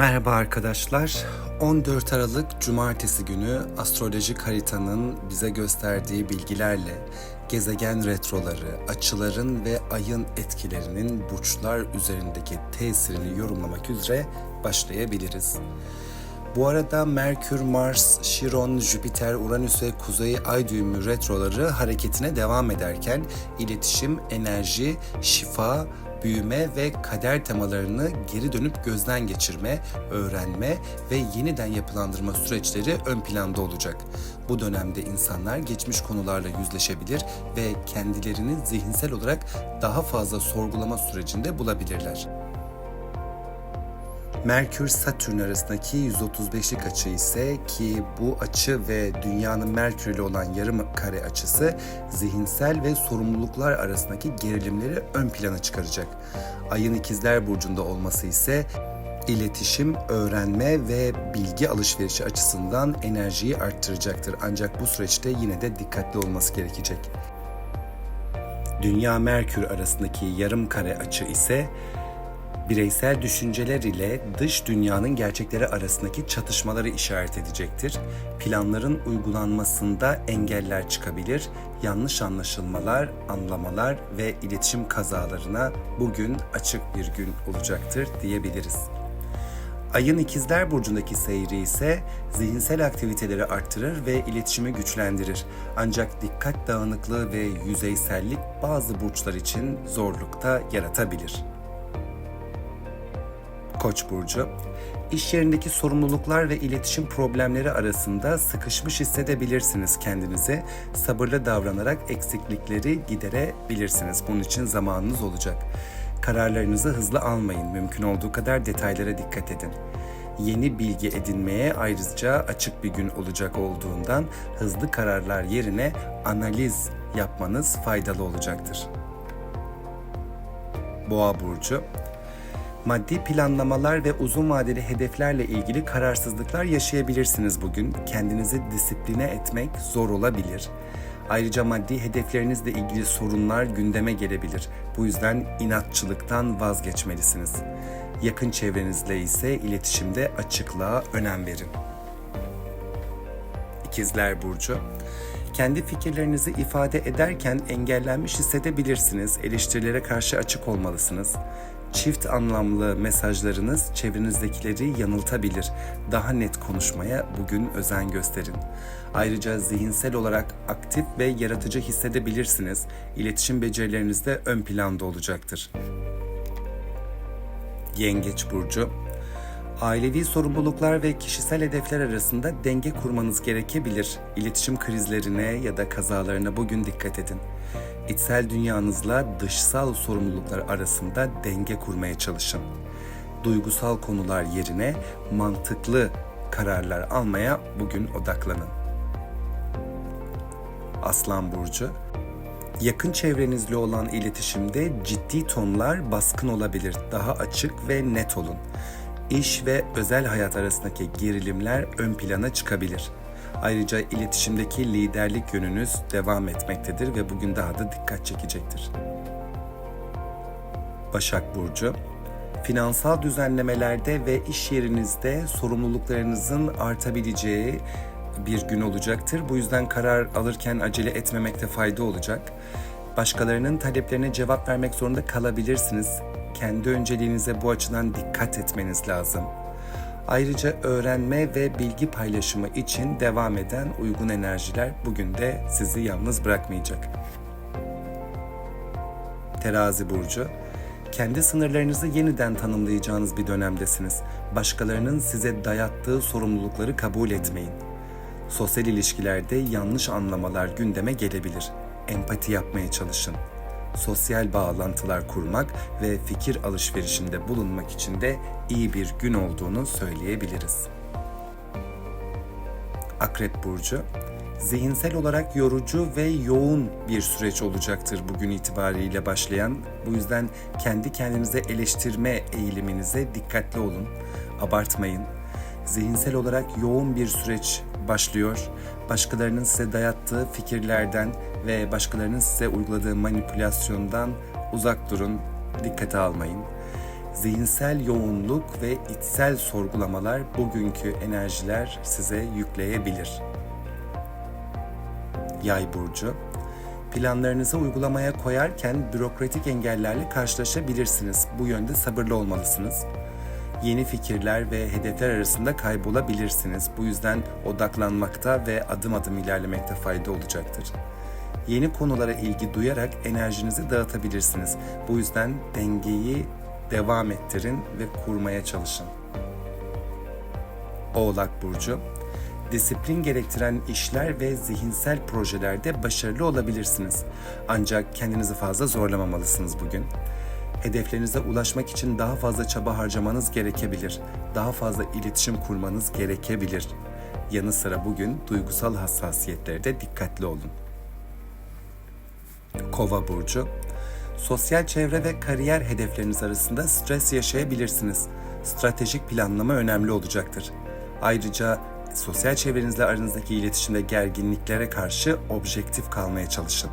Merhaba arkadaşlar. 14 Aralık Cumartesi günü astrolojik haritanın bize gösterdiği bilgilerle gezegen retroları, açıların ve ayın etkilerinin burçlar üzerindeki tesirini yorumlamak üzere başlayabiliriz. Bu arada Merkür, Mars, Şiron, Jüpiter, Uranüs ve Kuzey Ay düğümü retroları hareketine devam ederken iletişim, enerji, şifa, büyüme ve kader temalarını geri dönüp gözden geçirme, öğrenme ve yeniden yapılandırma süreçleri ön planda olacak. Bu dönemde insanlar geçmiş konularla yüzleşebilir ve kendilerini zihinsel olarak daha fazla sorgulama sürecinde bulabilirler. Merkür Satürn arasındaki 135'lik açı ise ki bu açı ve dünyanın Merkür ile olan yarım kare açısı zihinsel ve sorumluluklar arasındaki gerilimleri ön plana çıkaracak. Ayın ikizler burcunda olması ise iletişim, öğrenme ve bilgi alışverişi açısından enerjiyi arttıracaktır. Ancak bu süreçte yine de dikkatli olması gerekecek. Dünya Merkür arasındaki yarım kare açı ise bireysel düşünceler ile dış dünyanın gerçekleri arasındaki çatışmaları işaret edecektir. Planların uygulanmasında engeller çıkabilir, yanlış anlaşılmalar, anlamalar ve iletişim kazalarına bugün açık bir gün olacaktır diyebiliriz. Ayın ikizler burcundaki seyri ise zihinsel aktiviteleri arttırır ve iletişimi güçlendirir. Ancak dikkat dağınıklığı ve yüzeysellik bazı burçlar için zorlukta yaratabilir. Koç burcu. İş yerindeki sorumluluklar ve iletişim problemleri arasında sıkışmış hissedebilirsiniz kendinizi. Sabırlı davranarak eksiklikleri giderebilirsiniz. Bunun için zamanınız olacak. Kararlarınızı hızlı almayın. Mümkün olduğu kadar detaylara dikkat edin. Yeni bilgi edinmeye ayrıca açık bir gün olacak olduğundan hızlı kararlar yerine analiz yapmanız faydalı olacaktır. Boğa burcu Maddi planlamalar ve uzun vadeli hedeflerle ilgili kararsızlıklar yaşayabilirsiniz bugün. Kendinizi disipline etmek zor olabilir. Ayrıca maddi hedeflerinizle ilgili sorunlar gündeme gelebilir. Bu yüzden inatçılıktan vazgeçmelisiniz. Yakın çevrenizle ise iletişimde açıklığa önem verin. İkizler Burcu kendi fikirlerinizi ifade ederken engellenmiş hissedebilirsiniz. Eleştirilere karşı açık olmalısınız. Çift anlamlı mesajlarınız çevrenizdekileri yanıltabilir. Daha net konuşmaya bugün özen gösterin. Ayrıca zihinsel olarak aktif ve yaratıcı hissedebilirsiniz. İletişim becerileriniz de ön planda olacaktır. Yengeç burcu Ailevi sorumluluklar ve kişisel hedefler arasında denge kurmanız gerekebilir. İletişim krizlerine ya da kazalarına bugün dikkat edin. İçsel dünyanızla dışsal sorumluluklar arasında denge kurmaya çalışın. Duygusal konular yerine mantıklı kararlar almaya bugün odaklanın. Aslan burcu Yakın çevrenizle olan iletişimde ciddi tonlar baskın olabilir. Daha açık ve net olun. İş ve özel hayat arasındaki gerilimler ön plana çıkabilir. Ayrıca iletişimdeki liderlik yönünüz devam etmektedir ve bugün daha da dikkat çekecektir. Başak Burcu Finansal düzenlemelerde ve iş yerinizde sorumluluklarınızın artabileceği bir gün olacaktır. Bu yüzden karar alırken acele etmemekte fayda olacak. Başkalarının taleplerine cevap vermek zorunda kalabilirsiniz. Kendi önceliğinize bu açıdan dikkat etmeniz lazım. Ayrıca öğrenme ve bilgi paylaşımı için devam eden uygun enerjiler bugün de sizi yalnız bırakmayacak. Terazi burcu kendi sınırlarınızı yeniden tanımlayacağınız bir dönemdesiniz. Başkalarının size dayattığı sorumlulukları kabul etmeyin. Sosyal ilişkilerde yanlış anlamalar gündeme gelebilir. Empati yapmaya çalışın sosyal bağlantılar kurmak ve fikir alışverişinde bulunmak için de iyi bir gün olduğunu söyleyebiliriz. Akrep burcu zihinsel olarak yorucu ve yoğun bir süreç olacaktır bugün itibariyle başlayan. Bu yüzden kendi kendinize eleştirme eğiliminize dikkatli olun. Abartmayın. Zihinsel olarak yoğun bir süreç başlıyor. Başkalarının size dayattığı fikirlerden ve başkalarının size uyguladığı manipülasyondan uzak durun, dikkate almayın. Zihinsel yoğunluk ve içsel sorgulamalar bugünkü enerjiler size yükleyebilir. Yay burcu Planlarınızı uygulamaya koyarken bürokratik engellerle karşılaşabilirsiniz. Bu yönde sabırlı olmalısınız. Yeni fikirler ve hedefler arasında kaybolabilirsiniz. Bu yüzden odaklanmakta ve adım adım ilerlemekte fayda olacaktır. Yeni konulara ilgi duyarak enerjinizi dağıtabilirsiniz. Bu yüzden dengeyi devam ettirin ve kurmaya çalışın. Oğlak Burcu Disiplin gerektiren işler ve zihinsel projelerde başarılı olabilirsiniz. Ancak kendinizi fazla zorlamamalısınız bugün. Hedeflerinize ulaşmak için daha fazla çaba harcamanız gerekebilir. Daha fazla iletişim kurmanız gerekebilir. Yanı sıra bugün duygusal hassasiyetlerde dikkatli olun. Kova burcu Sosyal çevre ve kariyer hedefleriniz arasında stres yaşayabilirsiniz. Stratejik planlama önemli olacaktır. Ayrıca sosyal çevrenizle aranızdaki iletişimde gerginliklere karşı objektif kalmaya çalışın.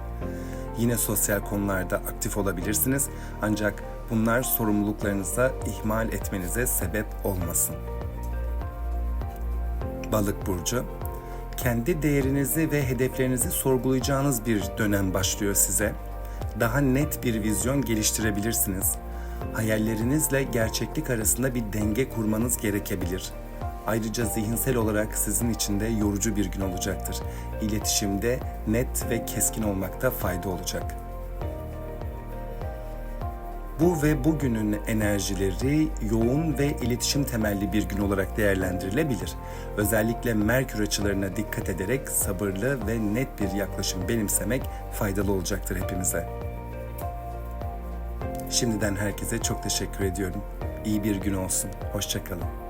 Yine sosyal konularda aktif olabilirsiniz ancak bunlar sorumluluklarınıza ihmal etmenize sebep olmasın. Balık burcu kendi değerinizi ve hedeflerinizi sorgulayacağınız bir dönem başlıyor size. Daha net bir vizyon geliştirebilirsiniz. Hayallerinizle gerçeklik arasında bir denge kurmanız gerekebilir. Ayrıca zihinsel olarak sizin için de yorucu bir gün olacaktır. İletişimde net ve keskin olmakta fayda olacak. Bu ve bugünün enerjileri yoğun ve iletişim temelli bir gün olarak değerlendirilebilir. Özellikle Merkür açılarına dikkat ederek sabırlı ve net bir yaklaşım benimsemek faydalı olacaktır hepimize. Şimdiden herkese çok teşekkür ediyorum. İyi bir gün olsun. Hoşçakalın.